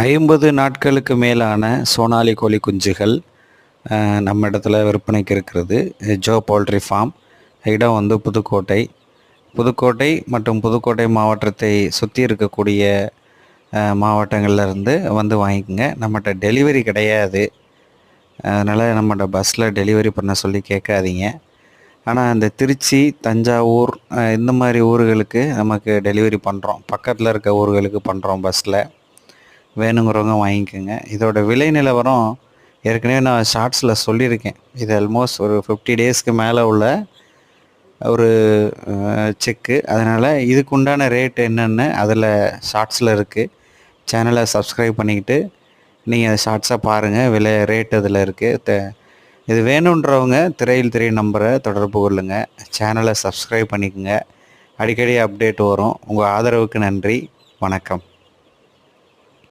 ஐம்பது நாட்களுக்கு மேலான சோனாலி கோழி குஞ்சுகள் நம்ம இடத்துல விற்பனைக்கு இருக்கிறது. ஜோ பவுல்ட்ரி ஃபார்ம். இடம் வந்து புதுக்கோட்டை. புதுக்கோட்டை மற்றும் புதுக்கோட்டை மாவட்டத்தை சுற்றி இருக்கக்கூடிய மாவட்டங்கள்லேருந்து இருந்து வந்து வாங்கிக்கோங்க. நம்மகிட்ட டெலிவரி கிடையாது. அதனால் நம்மகிட்ட பஸ்ஸில் டெலிவரி பண்ண சொல்லி கேட்காதீங்க. ஆனால் இந்த திருச்சி தஞ்சாவூர் இந்த மாதிரி ஊர்களுக்கு நமக்கு டெலிவரி பண்ணுறோம் பக்கத்தில் இருக்க ஊர்களுக்கு பண்ணுறோம் பஸ்ஸில் வேணுங்கிறவங்க வாங்கிக்கோங்க. இதோட விலை நிலவரம் ஏற்கனவே நான் ஷார்ட்ஸில் சொல்லியிருக்கேன். இது ஆல்மோஸ்ட் ஒரு ஃபிஃப்டி டேஸ்க்கு மேலே உள்ள ஒரு செக்கு அதனால் இதுக்கு உண்டான ரேட் என்னென்னு அதில் ஷார்ட்ஸில் இருக்குது சேனலை சப்ஸ்கிரைப் பண்ணிக்கிட்டு நீங்கள் ஷார்ட்ஸாக பாருங்கள் விலை ரேட் அதில் இருக்குது இது வேணுன்றவங்க திரையில் திரை நம்பரை தொடர்பு கொள்ளுங்கள் சேனலை சப்ஸ்கிரைப் பண்ணிக்கோங்க. அடிக்கடி அப்டேட் வரும். உங்கள் ஆதரவுக்கு நன்றி. வணக்கம்.